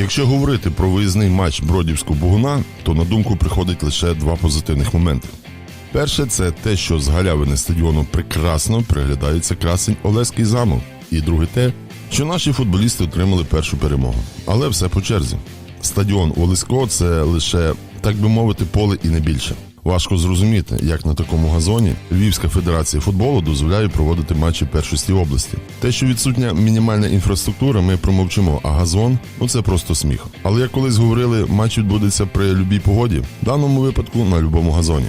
Якщо говорити про виїзний матч Бродівського Бугуна, то на думку приходить лише два позитивних моменти. Перше, це те, що з галявини стадіону прекрасно приглядається красень Олеський замок. І друге те, що наші футболісти отримали першу перемогу. Але все по черзі. Стадіон Олесько це лише, так би мовити, поле і не більше. Важко зрозуміти, як на такому газоні Львівська федерація футболу дозволяє проводити матчі першості області. Те, що відсутня мінімальна інфраструктура, ми промовчимо, а газон ну це просто сміх. Але як колись говорили, матч відбудеться при любій погоді, в даному випадку на любому газоні.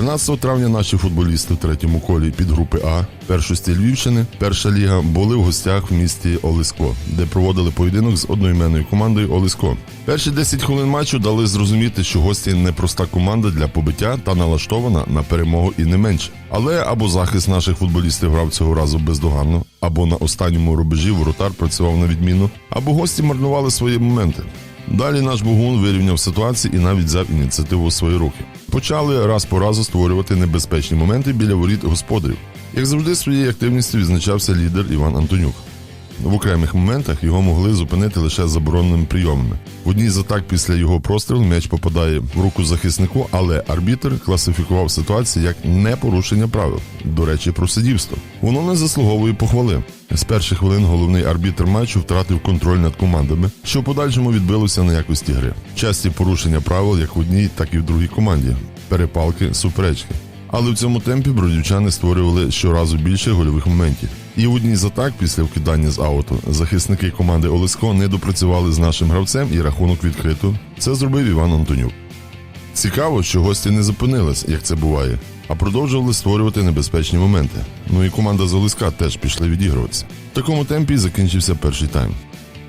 13 травня наші футболісти в третьому колі підгрупи А першості Львівщини, перша ліга були в гостях в місті Олиско, де проводили поєдинок з одноіменною командою Олиско. Перші 10 хвилин матчу дали зрозуміти, що гості непроста команда для побиття та налаштована на перемогу і не менше. Але або захист наших футболістів грав цього разу бездоганно, або на останньому рубежі воротар працював на відміну, або гості марнували свої моменти. Далі наш Бугун вирівняв ситуацію і навіть взяв ініціативу у свої руки. Почали раз по разу створювати небезпечні моменти біля воріт господарів. Як завжди, своєю активністю відзначався лідер Іван Антонюк. В окремих моментах його могли зупинити лише забороненими прийомами. В одній з атак після його прострілу м'яч попадає в руку захиснику, але арбітр класифікував ситуацію як непорушення правил. До речі, про сидівство. Воно не заслуговує похвали. З перших хвилин головний арбітр матчу втратив контроль над командами, що в подальшому відбилося на якості гри. Часті порушення правил як в одній, так і в другій команді. Перепалки, суперечки. Але в цьому темпі бродівчани створювали щоразу більше гольових моментів. І в одній з атак після вкидання з ауту захисники команди Олеско не допрацювали з нашим гравцем і рахунок відкрито. Це зробив Іван Антонюк. Цікаво, що гості не зупинились, як це буває, а продовжували створювати небезпечні моменти. Ну і команда з Олеска теж пішли відігруватися. В такому темпі закінчився перший тайм.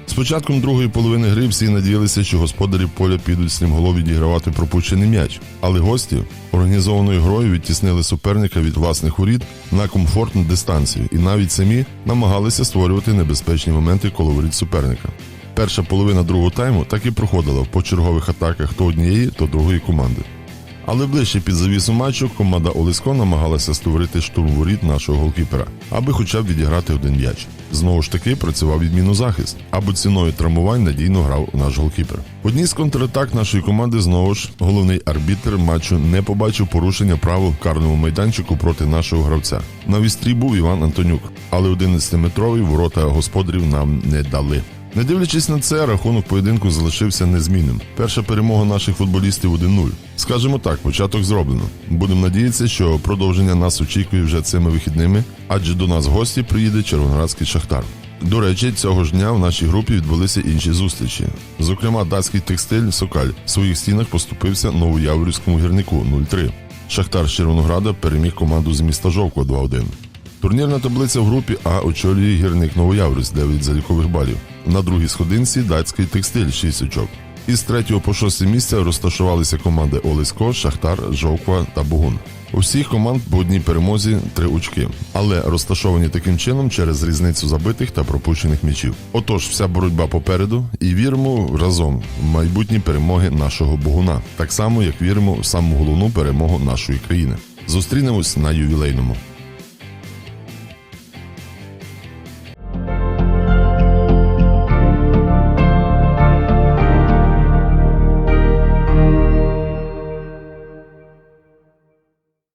З початком другої половини гри всі надіялися, що господарі поля підуть стрімголов відігравати пропущений м'яч, але гості організованою грою відтіснили суперника від власних воріт на комфортну дистанцію і навіть самі намагалися створювати небезпечні моменти коло воріт суперника. Перша половина другого тайму так і проходила в почергових атаках то однієї, то другої команди. Але ближче під завісу матчу команда Олеско намагалася створити штурм воріт нашого голкіпера, аби хоча б відіграти один м'яч. Знову ж таки працював відмінно захист, або ціною травмувань надійно грав наш голкіпер. В одній з контратак нашої команди знову ж головний арбітр матчу не побачив порушення правил карному майданчику проти нашого гравця. На вістрі був Іван Антонюк, але 11-метровий ворота господарів нам не дали. Не дивлячись на це, рахунок поєдинку залишився незмінним. Перша перемога наших футболістів 1-0. Скажімо так, початок зроблено. Будемо надіятися, що продовження нас очікує вже цими вихідними, адже до нас в гості приїде Червоноградський шахтар. До речі, цього ж дня в нашій групі відбулися інші зустрічі. Зокрема, датський текстиль Сокаль в своїх стінах поступився новояворівському гірнику 0-3. Шахтар з Червонограда переміг команду з міста Жовко 2-1. Турнірна таблиця в групі А очолює гірник Новояврис 9 залікових балів. На другій сходинці датський текстиль 6 очок. Із 3 по 6 місця розташувалися команди Олесько, Шахтар, Жовква та Бугун. У всіх команд по одній перемозі три очки, але розташовані таким чином через різницю забитих та пропущених м'ячів. Отож, вся боротьба попереду, і віримо разом в майбутні перемоги нашого Бугуна, так само як віримо в саму головну перемогу нашої країни. Зустрінемось на ювілейному.